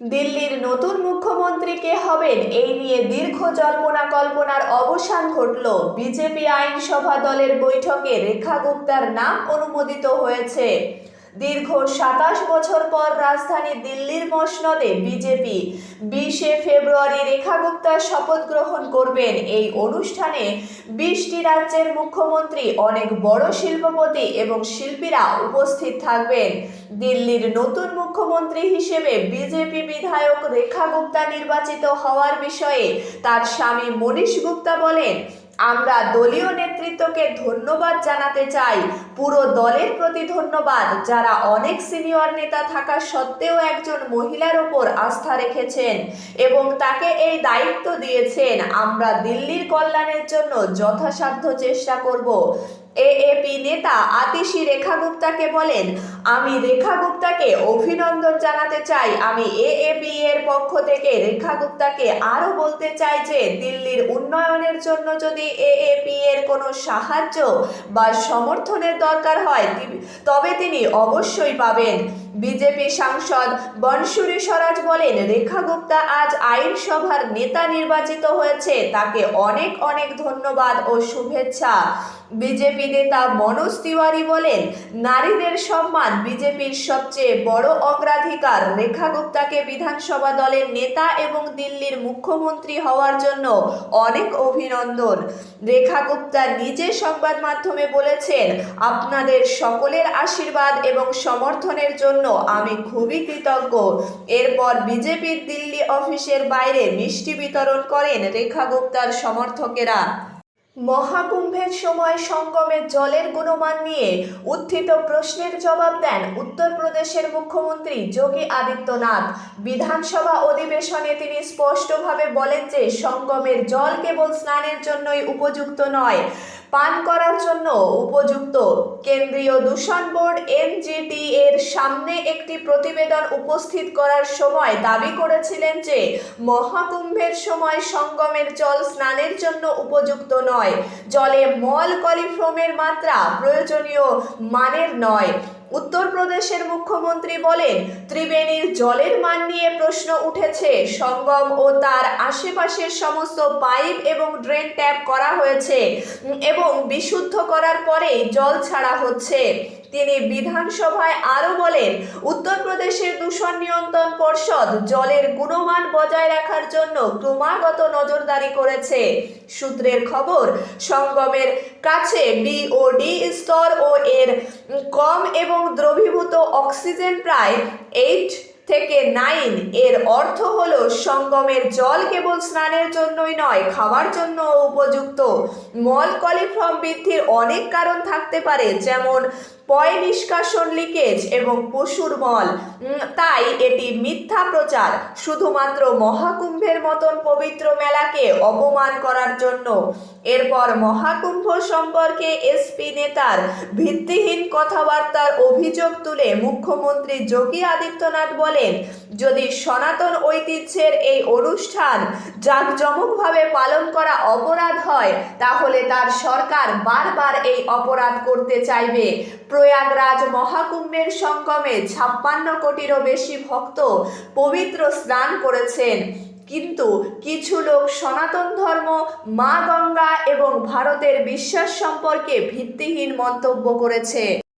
দিল্লির নতুন মুখ্যমন্ত্রী কে হবেন এই নিয়ে দীর্ঘ জল্পনা কল্পনার অবসান ঘটল। বিজেপি আইনসভা দলের বৈঠকে রেখা গুপ্তার নাম অনুমোদিত হয়েছে। দীর্ঘ সাতাশ বছর পর রাজধানী দিল্লির মসনদে বিজেপি বিশে ফেব্রুয়ারি রেখা গুপ্তা শপথ গ্রহণ করবেন। এই অনুষ্ঠানে বিশটি রাজ্যের মুখ্যমন্ত্রী, অনেক বড় শিল্পপতি এবং শিল্পীরা উপস্থিত থাকবেন। দিল্লির নতুন মুখ্যমন্ত্রী হিসেবে বিজেপি বিধায়ক রেখা গুপ্তা নির্বাচিত হওয়ার বিষয়ে তার স্বামী মনীষ গুপ্তা বলেন আমরা দলীয় নেতৃত্বকে ধন্যবাদ জানাতে চাই। পুরো দলের প্রতি ধন্যবাদ, যারা অনেক সিনিয়র নেতা থাকা সত্ত্বেও একজন মহিলার ওপর আস্থা রেখেছেন এবং তাকে এই দায়িত্ব দিয়েছেন। আমরা দিল্লির কল্যাণের জন্য যথাসাধ্য চেষ্টা করব। এএপি নেতা আতিশি রেখা গুপ্তাকে বলেন, আমি রেখা গুপ্তাকে অভিনন্দন জানাতে চাই। আমি এএপি এর পক্ষ থেকে রেখা গুপ্তাকে আরও বলতে চাই যে, দিল্লির উন্নয়নের জন্য যদি এএপি এর কোনো সাহায্য বা সমর্থনের দরকার হয় তবে তিনি অবশ্যই পাবেন। বিজেপি সাংসদ বনশুরি স্বরাজ বলেন, রেখা গুপ্তা আজ আইনসভার নেতা নির্বাচিত হয়েছে। তাকে অনেক অনেক ধন্যবাদ ও শুভেচ্ছা। বিজেপি নেতা মনোজ তিওয়ারি বলেন, নারীদের সম্মান বিজেপির সবচেয়ে বড় অগ্রাধিকার। রেখা গুপ্তাকে বিধানসভা দলের নেতা এবং দিল্লির মুখ্যমন্ত্রী হওয়ার জন্য অনেক অভিনন্দন। রেখা গুপ্তা নিজে সংবাদ মাধ্যমে বলেছেন, আপনাদের সকলের আশীর্বাদ এবং সমর্থনের জন্য আমি খুবই কৃতজ্ঞ। এরপর বিজেপির দিল্লি অফিসের বাইরে মিষ্টি বিতরণ করেন রেখা গুপ্তার সমর্থকেরা। মহাকুম্ভের সময় সঙ্গমের জলের গুণমান নিয়ে উত্থিত প্রশ্নের জবাব দেন উত্তরপ্রদেশের মুখ্যমন্ত্রী যোগী আদিত্যনাথ। বিধানসভা অধিবেশনে তিনি স্পষ্টভাবে বলেন যে সঙ্গমের জল কেবল স্নানের জন্যই উপযুক্ত নয় পান করার জন্য উপযুক্ত কেন্দ্রীয় দূষণ বোর্ড এনজিটি এর সামনে একটি প্রতিবেদন উপস্থিত করার সময় দাবি করেছিলেন যে মহাকুম্ভের সময় সঙ্গমের জল স্নানের জন্য উপযুক্ত নয়। জলে মল কলিফ্রমের মাত্রা প্রয়োজনীয় মানের নয়। উত্তরপ্রদেশের মুখ্যমন্ত্রী বলেন, ত্রিবেণীর জলের মান নিয়ে প্রশ্ন উঠেছে। সঙ্গম ও তার আশেপাশের সমস্ত পাইপ এবং ড্রেন ট্যাপ করা হয়েছে এবং বিশুদ্ধ করার পরে জল ছাড়া হচ্ছে। তিনি বিধানসভায় আরও বলেন উত্তরপ্রদেশের দূষণ নিয়ন্ত্রণ পর্ষদ জলের গুণমান বজায় রাখার জন্য ক্রমাগত নজরদারি করেছে। সূত্রের খবর, সঙ্গমের কাছে বিওডি স্তর ও এর কম এবং দ্রবীভূত অক্সিজেন প্রায় এইট থেকে নাইন এর অর্থ হলো সঙ্গমের জল কেবল স্নানের জন্যই নয়, খাওয়ার জন্য উপযুক্ত। মল কলিফর্ম বৃদ্ধির অনেক কারণ থাকতে পারে, যেমন পয় নিষ্কাশন লিকেজ এবং পশুর মল। তাই এটি মিথ্যা প্রচার। শুধুমাত্র মহাকুম্ভের মতন পবিত্র মেলাকে অপমান করার জন্য। এরপর মহাকুম্ভ সম্পর্কে এসপি নেতার ভিত্তিহীন কথাবার্তার অভিযোগ তুলে মুখ্যমন্ত্রী যোগী আদিত্যনাথ বলেন, যদি সনাতন ঐতিহ্যের এই অনুষ্ঠান জাঁকজমকভাবে পালন করা অপরাধ হয়, তাহলে তার সরকার বারবার এই অপরাধ করতে চাইবে। প্রয়াগরাজ মহাকুম্ভের সঙ্গমে ছাপ্পান্ন কোটিরও বেশি ভক্ত পবিত্র স্নান করেছেন। কিন্তু কিছু লোক সনাতন ধর্ম, মা গঙ্গা এবং ভারতের বিশ্বাস সম্পর্কে ভিত্তিহীন মন্তব্য করেছে।